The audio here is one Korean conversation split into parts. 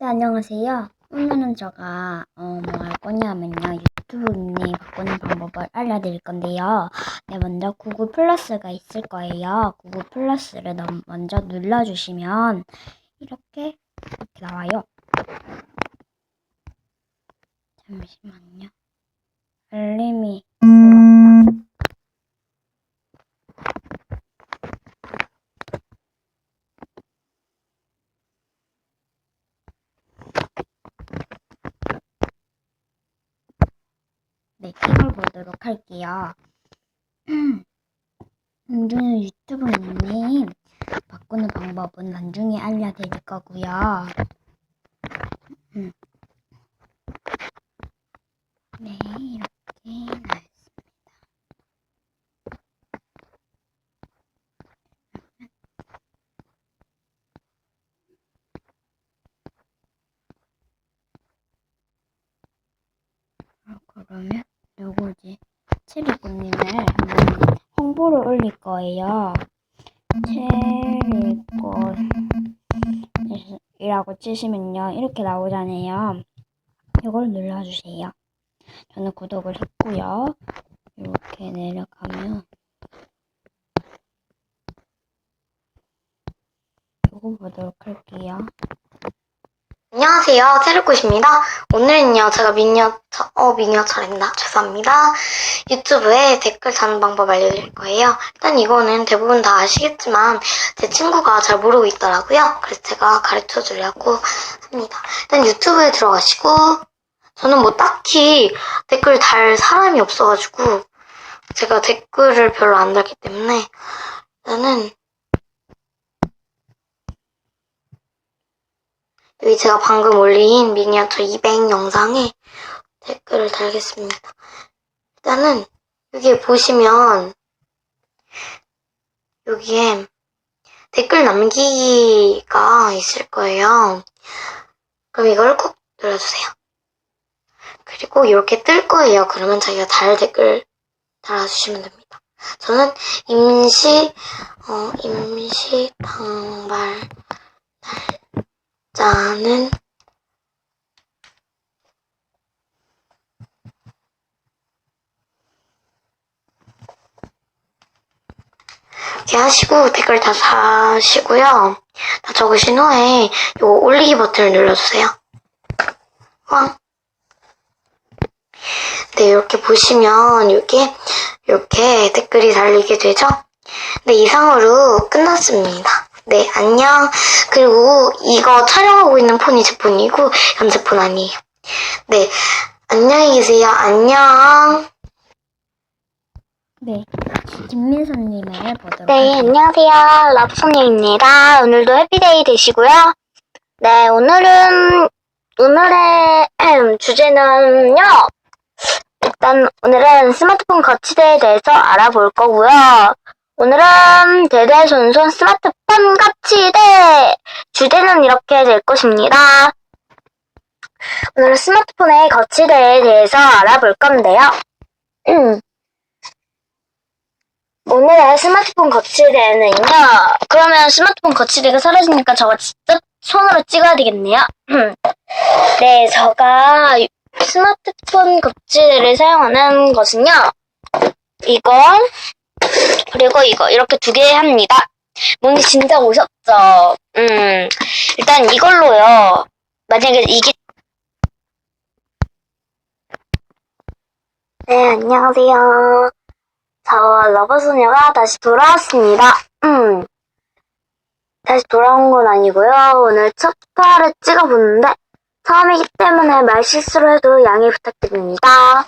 네, 안녕하세요. 오늘은 제가 어, 뭐 할 거냐면요. 유튜브님 바꾸는 방법을 알려드릴 건데요. 네, 먼저 구글 플러스가 있을 거예요. 구글 플러스를 넘- 먼저 눌러주시면 이렇게 이렇게 나와요. 잠시만요. 알림이 들어왔다. 네, 이걸 보도록 할게요. 나중에 유튜브님 바꾸는 방법은 나중에 알려드릴 거고요. 음. 네, 이렇게 나왔습니다. 어, 그러면 누구지? 한번 홍보를 올릴 거예요. 체리꽃이라고 치시면요. 이렇게 나오잖아요. 이걸 눌러주세요. 저는 구독을 했고요. 이렇게 내려가면 이거 보도록 할게요. 안녕하세요. 체르꽃입니다. 오늘은요, 제가 미니어처, 어, 미니어처랜다. 죄송합니다. 유튜브에 댓글 다는 방법 알려드릴 거예요. 일단 이거는 대부분 다 아시겠지만, 제 친구가 잘 모르고 있더라고요. 그래서 제가 가르쳐 주려고 합니다. 일단 유튜브에 들어가시고, 저는 뭐 딱히 댓글 달 사람이 없어가지고, 제가 댓글을 별로 안 달기 때문에, 일단 여기 제가 방금 올린 미니어처 200 영상에 댓글을 달겠습니다. 일단은 여기에 보시면 여기에 댓글 남기기가 있을 거예요. 그럼 이걸 꼭 눌러주세요. 그리고 이렇게 뜰 거예요. 그러면 자기가 달 댓글 달아주시면 됩니다. 저는 임시 어, 임시 당발 날짜는 이렇게 하시고 댓글 다 사시고요. 다 적으신 후에 요 올리기 버튼을 눌러주세요. 왕. 네, 이렇게 보시면 이렇게 이렇게 댓글이 달리게 되죠. 네, 이상으로 끝났습니다. 네, 안녕. 그리고 이거 촬영하고 있는 폰이 제 폰이고 현재폰 아니에요. 네, 안녕히 계세요. 안녕. 네, 김민선님을 보도록 네, 할게요. 안녕하세요. 러브송녀입니다. 오늘도 해피데이 되시고요. 네, 오늘은, 오늘의 주제는요. 일단, 오늘은 스마트폰 거치대에 대해서 알아볼 거고요. 오늘은 대대손손 스마트폰 거치대! 주제는 이렇게 될 것입니다. 오늘은 스마트폰의 거치대에 대해서 알아볼 건데요. 음. 오늘의 스마트폰 거치대는요. 그러면 스마트폰 거치대가 사라지니까 저가 직접 손으로 찍어야 되겠네요. 네, 제가 스마트폰 거치대를 사용하는 것은요. 이거 그리고 이거 이렇게 두 개 합니다. 뭔지 진짜 오셨죠? 음, 일단 이걸로요. 만약에 이게 네, 안녕하세요. 저 러버소녀가 다시 돌아왔습니다. 음. 다시 돌아온 건 아니고요. 오늘 첫 화를 찍어보는데 처음이기 때문에 말 실수를 해도 양해 부탁드립니다.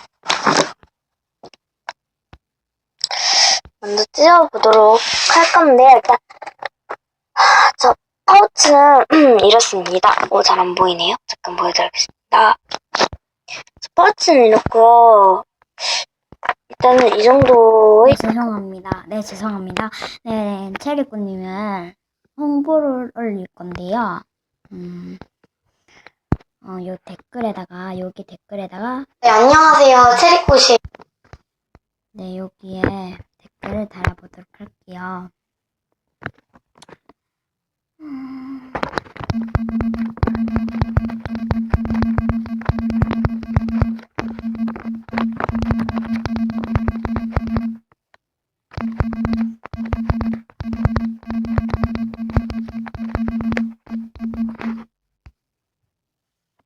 먼저 찍어보도록 할 건데 일단 하, 저 파우치는 이렇습니다. 오, 잘 안 보이네요. 잠깐 보여드리겠습니다. 저 파우치는 이렇고 일단은 이 정도의 네, 죄송합니다. 네, 죄송합니다. 네, 체리꽃님을 홍보를 올릴 건데요. 음, 어, 요 댓글에다가, 여기 댓글에다가, 네, 안녕하세요. 체리꽃이. 네, 여기에 댓 글을 달아보도록 할게요.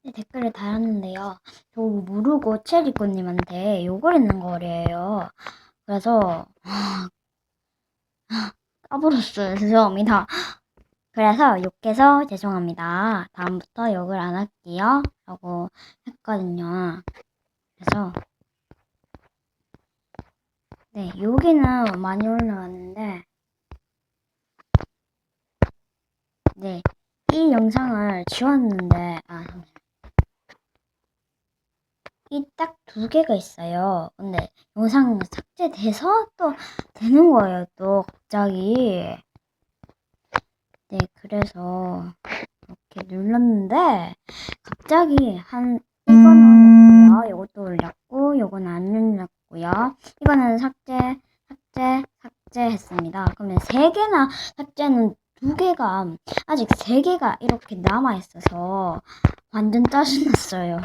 네, 댓글을 달았는데요. 저 모르고 체리꽃님한테 욕을 했는 거래요. 그래서 까불었어요. 죄송합니다. 그래서 욕해서 죄송합니다. 다음부터 욕을 안 할게요. 라고 했거든요. 그래서 네, 여기는 많이 올라왔는데 네, 이 영상을 지웠는데 아. 이 딱 두 개가 있어요. 근데 영상 삭제돼서 또 되는 거예요. 또 갑자기. 네, 그래서 이렇게 눌렀는데 갑자기 한 이거는 올렸고요. 이것도 올렸고 이거는 안 올렸고요. 이거는 삭제, 삭제, 삭제했습니다. 그러면 세 개나 삭제는 두 개가 아직 세 개가 이렇게 남아 있어서 완전 짜증났어요.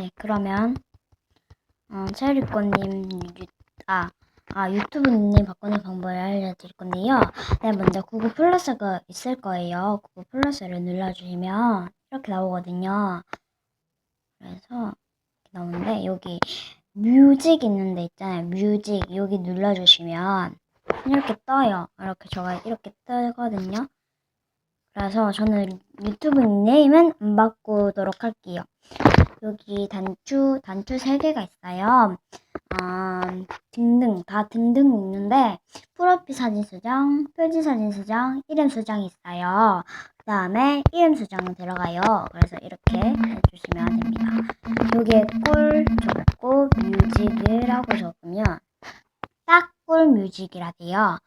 네, 그러면 어, 체리꽃님 유, 아, 아 유튜브님 바꾸는 방법을 알려드릴 건데요. 네, 먼저 구글 플러스가 있을 거예요. 구글 플러스를 눌러주시면 이렇게 나오거든요. 그래서 나오는데 여기 뮤직 있는 데 있잖아요. 뮤직 여기 눌러주시면 이렇게 떠요. 이렇게 저가 이렇게 뜨거든요. 그래서 저는 유튜브 닉네임은 안 바꾸도록 할게요. 여기 단추, 단추 3개가 있어요. 아, 등등, 다 등등 있는데, 프로필 사진 수정, 표지 사진 수정, 이름 수정이 있어요. 그 다음에 이름 수정은 들어가요. 그래서 이렇게 해주시면 됩니다. 여기에 꿀 적고 뮤직이라고 적으면 딱 꿀 뮤직이라 돼요.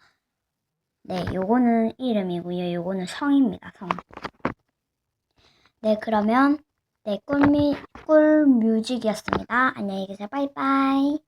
네, 요거는 이름이고요. 요거는 성입니다. 성. 네, 그러면 네, 꿀미, 꿀뮤직이었습니다. 안녕히 계세요. 빠이빠이.